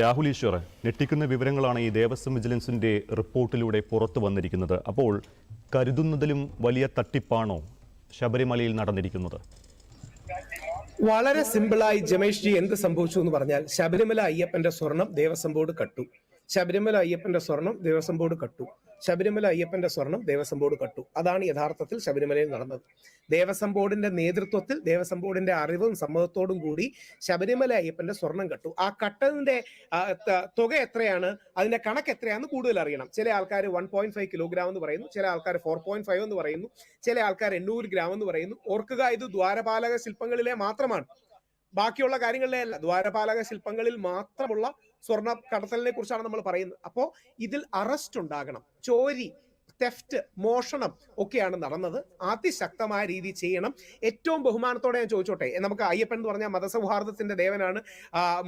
രാഹുൽ ഈശ്വർ ഞെട്ടിക്കുന്ന വിവരങ്ങളാണ് ഈ ദേവസ്വം വിജിലൻസിന്റെ റിപ്പോർട്ടിലൂടെ പുറത്തു വന്നിരിക്കുന്നത്. അപ്പോൾ കരുതുന്നതിലും വലിയ തട്ടിപ്പാണോ ശബരിമലയിൽ നടന്നിരിക്കുന്നത്? വളരെ സിമ്പിളായി ജമേഷ് ജി എന്ത് സംഭവിച്ചു എന്ന് പറഞ്ഞാൽ ശബരിമല അയ്യപ്പന്റെ സ്വർണം ദേവസ്വം ബോർഡ് കട്ടു. ശബരിമല അയ്യപ്പന്റെ സ്വർണം ദേവസ്വം ബോർഡ് കട്ടു. ശബരിമല അയ്യപ്പന്റെ സ്വർണം ദേവസ്വം ബോർഡ് കട്ടു. അതാണ് യഥാർത്ഥത്തിൽ ശബരിമലയിൽ നടന്നത്. ദേവസ്വം ബോർഡിന്റെ നേതൃത്വത്തിൽ ദേവസ്വം ബോർഡിന്റെ അറിവും സമ്മതത്തോടും കൂടി ശബരിമല അയ്യപ്പന്റെ സ്വർണം കട്ടു. ആ കട്ടതിന്റെ തുക എത്രയാണ്? അതിന്റെ കണക്ക് എത്രയാണെന്ന് കൂടുതൽ അറിയണം. ചില ആൾക്കാർ വൺ പോയിന്റ് ഫൈവ് കിലോഗ്രാം എന്ന് പറയുന്നു. ചില ആൾക്കാർ ഫോർ പോയിന്റ് ഫൈവ് എന്ന് പറയുന്നു. ചില ആൾക്കാർ എണ്ണൂറ് ഗ്രാം എന്ന് പറയുന്നു. ഓർക്കുക ഇത് ദ്വാരപാലക ശില്പങ്ങളിലെ മാത്രമാണ്. ബാക്കിയുള്ള കാര്യങ്ങളിലെ അല്ല ദ്വാരപാലക ശില്പങ്ങളിൽ മാത്രമുള്ള സ്വർണ കടത്തലിനെ കുറിച്ചാണ് നമ്മൾ പറയുന്നത്. അപ്പോ ഇതിൽ അറസ്റ്റ് ഉണ്ടാകണം. ചോരി തെഫ്റ്റ് മോഷണം ഒക്കെയാണ് നടന്നത്. അതിശക്തമായ രീതി ചെയ്യണം. ഏറ്റവും ബഹുമാനത്തോടെ ഞാൻ ചോദിച്ചോട്ടെ നമുക്ക് അയ്യപ്പൻ എന്ന് പറഞ്ഞാൽ മതസൗഹാർദ്ദത്തിന്റെ ദേവനാണ്.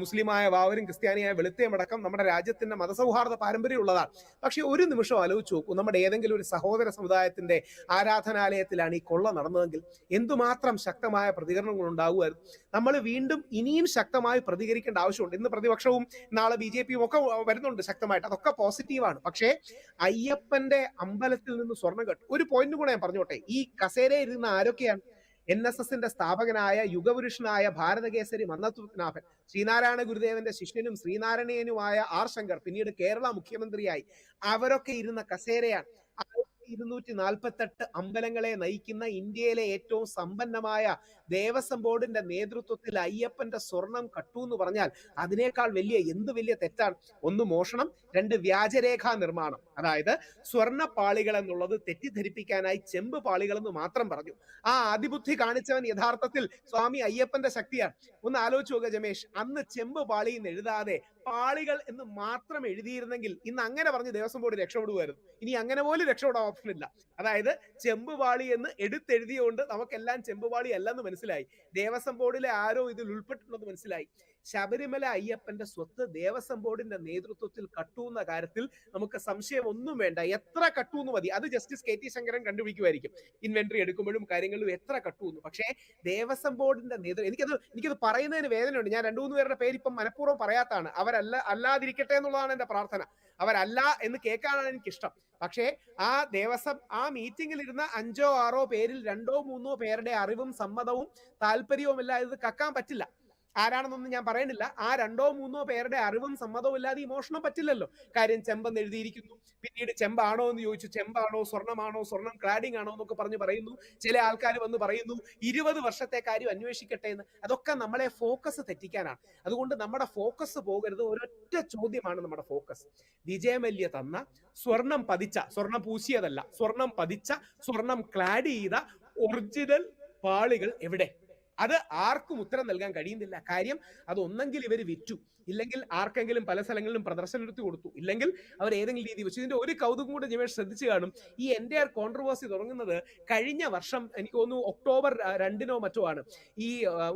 മുസ്ലിമായ വാവരും ക്രിസ്ത്യാനിയായ വെളുത്തയും അടക്കം നമ്മുടെ രാജ്യത്തിന്റെ മതസൗഹാർദ്ദ പാരമ്പര്യമുള്ളതാണ്. പക്ഷെ ഒരു നിമിഷം ആലോചിച്ച് നോക്കൂ നമ്മുടെ ഏതെങ്കിലും ഒരു സഹോദര സമുദായത്തിന്റെ ആരാധനാലയത്തിലാണ് ഈ കൊള്ള നടന്നതെങ്കിൽ എന്തുമാത്രം ശക്തമായ പ്രതികരണങ്ങൾ ഉണ്ടാകുമായിരുന്നു നമ്മൾ വീണ്ടും ഇനിയും ശക്തമായി പ്രതികരിക്കേണ്ട ആവശ്യമുണ്ട്. ഇന്ന് പ്രതിപക്ഷവും നാളെ ബി ജെ പിയും ഒക്കെ വരുന്നുണ്ട് ശക്തമായിട്ട്. അതൊക്കെ പോസിറ്റീവാണ്. പക്ഷേ അയ്യപ്പന്റെ അമ്പലത്തിൽ നിന്ന് സ്വർണം കെട്ടു. ഒരു പോയിന്റ് കൂടെ ഞാൻ പറഞ്ഞോട്ടെ. ഈ കസേര ഇരുന്ന ആരൊക്കെയാണ്? എൻ എസ് എസിന്റെ സ്ഥാപകനായ യുഗപുരുഷനായ ഭാരതകേസരി മന്നത്വനാഭൻ ശ്രീനാരായണ ഗുരുദേവന്റെ ശിഷ്യനും ശ്രീനാരായണീയനുമായ ആർ ശങ്കർ പിന്നീട് കേരള മുഖ്യമന്ത്രിയായി. അവരൊക്കെ ഇരുന്ന കസേരയാണ്. ഇരുന്നൂറ്റി നാൽപ്പത്തെട്ട് അമ്പലങ്ങളെ നയിക്കുന്ന ഇന്ത്യയിലെ ഏറ്റവും സമ്പന്നമായ ദേവസ്വം ബോർഡിന്റെ നേതൃത്വത്തിൽ അയ്യപ്പന്റെ സ്വർണം കട്ടു എന്ന് പറഞ്ഞാൽ അതിനേക്കാൾ വലിയ എന്ത് വലിയ തെറ്റാണ്? ഒന്ന് മോഷണം രണ്ട് വ്യാജരേഖാ നിർമ്മാണം. അതായത് സ്വർണ പാളികൾ എന്നുള്ളത് തെറ്റിദ്ധരിപ്പിക്കാനായി ചെമ്പ് പാളികൾ എന്ന് മാത്രം പറഞ്ഞു. ആ അതിബുദ്ധി കാണിച്ചവൻ യഥാർത്ഥത്തിൽ സ്വാമി അയ്യപ്പന്റെ ശക്തിയാണ്. ഒന്ന് ആലോചിച്ച് നോക്കുക ജമേഷ് അന്ന് ചെമ്പ് പാളി എന്ന് എഴുതാതെ പാളികൾ എന്ന് മാത്രം എഴുതിയിരുന്നെങ്കിൽ ഇന്ന് അങ്ങനെ പറഞ്ഞ് ദേവസ്വം ബോർഡ് രക്ഷപ്പെടുമായിരുന്നു ഇനി അങ്ങനെ പോലും രക്ഷപ്പെടാൻ ഓപ്ഷൻ ഇല്ല അതായത് ചെമ്പുപാളി എന്ന് എടുത്തെഴുതിയോണ്ട് നമുക്കെല്ലാം ചെമ്പുപാളി അല്ലെന്ന് മനസ്സിലായി. ദേവസ്വം ബോർഡിലെ ആരോ ഇതിൽ ഉൾപ്പെട്ടിട്ടുണ്ടെന്ന് മനസ്സിലായി. ശബരിമല അയ്യപ്പന്റെ സ്വത്ത് ദേവസ്വം ബോർഡിന്റെ നേതൃത്വത്തിൽ കട്ടൂന്ന കാര്യത്തിൽ നമുക്ക് സംശയം ഒന്നും വേണ്ട. എത്ര കട്ടുന്നു മതി. അത് ജസ്റ്റിസ് കെ ടി ശങ്കരൻ കണ്ടുപിടിക്കുമായിരിക്കും. ഇൻവെന്ററി എടുക്കുമ്പോഴും കാര്യങ്ങളിലും എത്ര കട്ടുന്നു പക്ഷേ ദേവസ്വം ബോർഡിന്റെ നേതൃത്വം എനിക്കത് എനിക്കത് പറയുന്നതിന് വേദനയുണ്ട്. ഞാൻ രണ്ടു മൂന്ന് പേരുടെ പേര് ഇപ്പം മനഃപൂർവം പറയാത്താണ്. അവരല്ല അല്ലാതിരിക്കട്ടെ എന്നുള്ളതാണ് എന്റെ പ്രാർത്ഥന. അവരല്ല എന്ന് കേൾക്കാനാണ് എനിക്കിഷ്ടം. പക്ഷേ ആ ദേവസ്വം ആ മീറ്റിംഗിൽ ഇരുന്ന അഞ്ചോ ആറോ പേരിൽ രണ്ടോ മൂന്നോ പേരുടെ അറിവും സമ്മതവും താല്പര്യവും ഇല്ലാതെ ഇത് കക്കാൻ പറ്റില്ല. ആരാണെന്നൊന്നും ഞാൻ പറയുന്നില്ല ആ രണ്ടോ മൂന്നോ പേരുടെ അറിവും സമ്മതവും ഇല്ലാതെ ഈ മോഷണം പറ്റില്ലല്ലോ. കാര്യം ചെമ്പെന്ന് എഴുതിയിരിക്കുന്നു. പിന്നീട് ചെമ്പാണോ എന്ന് ചോദിച്ചു. ചെമ്പാണോ സ്വർണമാണോ സ്വർണം ക്ലാഡിംഗ് ആണോ എന്നൊക്കെ പറഞ്ഞ് പറയുന്നു. ചില ആൾക്കാർ വന്ന് പറയുന്നു ഇരുപത് വർഷത്തെ കാര്യം അന്വേഷിക്കട്ടെ എന്ന്. അതൊക്കെ നമ്മളെ ഫോക്കസ് തെറ്റിക്കാനാണ്. അതുകൊണ്ട് നമ്മുടെ ഫോക്കസ് പോകരുത്. ഒരൊറ്റ ചോദ്യമാണ് നമ്മുടെ ഫോക്കസ് വിജയമല്യ തന്ന സ്വർണം പതിച്ച സ്വർണം പൂശിയതല്ല. സ്വർണം പതിച്ച സ്വർണം ക്ലാഡ് ചെയ്ത ഒറിജിനൽ പാളികൾ എവിടെ? അത് ആർക്കും ഉത്തരം നൽകാൻ കഴിയുന്നില്ല. കാര്യം അത് ഒന്നെങ്കിൽ ഇവർ വിറ്റു. ഇല്ലെങ്കിൽ ആർക്കെങ്കിലും പല സ്ഥലങ്ങളിലും പ്രദർശനം എടുത്തു കൊടുത്തു. ഇല്ലെങ്കിൽ അവർ ഏതെങ്കിലും രീതി വെച്ചു. ഇതിന്റെ ഒരു കൗതുകം കൂടെ ജമേഷ് ശ്രദ്ധിച്ചു കാണും. ഈ എന്റെ കോൺട്രവേഴ്സി തുടങ്ങുന്നത് കഴിഞ്ഞ വർഷം എനിക്ക് തോന്നുന്നു ഒക്ടോബർ രണ്ടിനോ മറ്റോ ആണ്. ഈ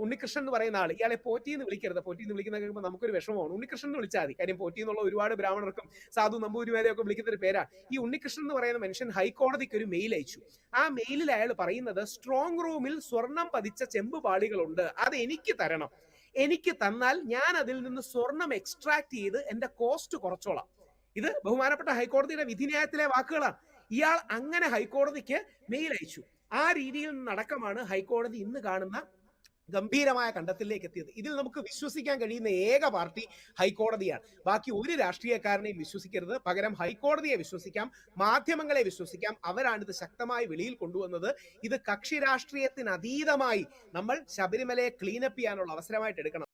ഉണ്ണികൃഷ്ണൻ എന്ന് പറയുന്ന ആൾ ഇയാളെ പോറ്റി എന്ന് വിളിക്കരുത്. പോറ്റി എന്ന് വിളിക്കുന്ന കേൾക്കുമ്പോൾ നമുക്കൊരു വിഷമമാണ്. ഉണ്ണികൃഷ്ണൻ എന്ന് വിളിച്ചാൽ മതി. കാര്യം പോറ്റി എന്നുള്ള ഒരുപാട് ബ്രാഹ്മണർക്കും സാധു നമ്പൂരിമാരെയൊക്കെ വിളിക്കുന്ന ഒരു പേരാണ് ഈ ഉണ്ണികൃഷ്ണൻ എന്ന് പറയുന്ന മനുഷ്യൻ ഹൈക്കോടതിക്ക് ഒരു മെയിൽ അയച്ചു. ആ മെയിലിൽ അയാൾ പറയുന്നത് സ്ട്രോങ് റൂമിൽ സ്വർണം പതിച്ച ചെമ്പ് പാളികളുണ്ട്. അത് എനിക്ക് തരണം. എനിക്ക് തന്നാൽ ഞാൻ അതിൽ നിന്ന് സ്വർണം എക്സ്ട്രാക്ട് ചെയ്ത് എന്റെ കോസ്റ്റ് കുറച്ചോളാം. ഇത് ബഹുമാനപ്പെട്ട ഹൈക്കോടതിയുടെ വിധിന്യായത്തിലെ വാക്കുകളാണ്. ഇയാൾ അങ്ങനെ ഹൈക്കോടതിക്ക് മെയിൽ അയച്ചു. ആ രീതിയിൽ നിന്നടക്കമാണ് ഹൈക്കോടതി ഇന്ന് കാണുന്ന ഗംഭീരമായ കണ്ടത്തിലേക്ക് എത്തിയത് ഇതിൽ നമുക്ക് വിശ്വസിക്കാൻ കഴിയുന്ന ഏക പാർട്ടി ഹൈക്കോടതിയാണ്. ബാക്കി ഒരു രാഷ്ട്രീയക്കാരനെയും വിശ്വസിക്കരുത്. പകരം ഹൈക്കോടതിയെ വിശ്വസിക്കാം മാധ്യമങ്ങളെ വിശ്വസിക്കാം. അവരാണിത് ശക്തമായി വെളിയിൽ കൊണ്ടുവന്നത്. ഇത് കക്ഷി അതീതമായി നമ്മൾ ശബരിമലയെ ക്ലീനപ്പ് ചെയ്യാനുള്ള അവസരമായിട്ട് എടുക്കണം.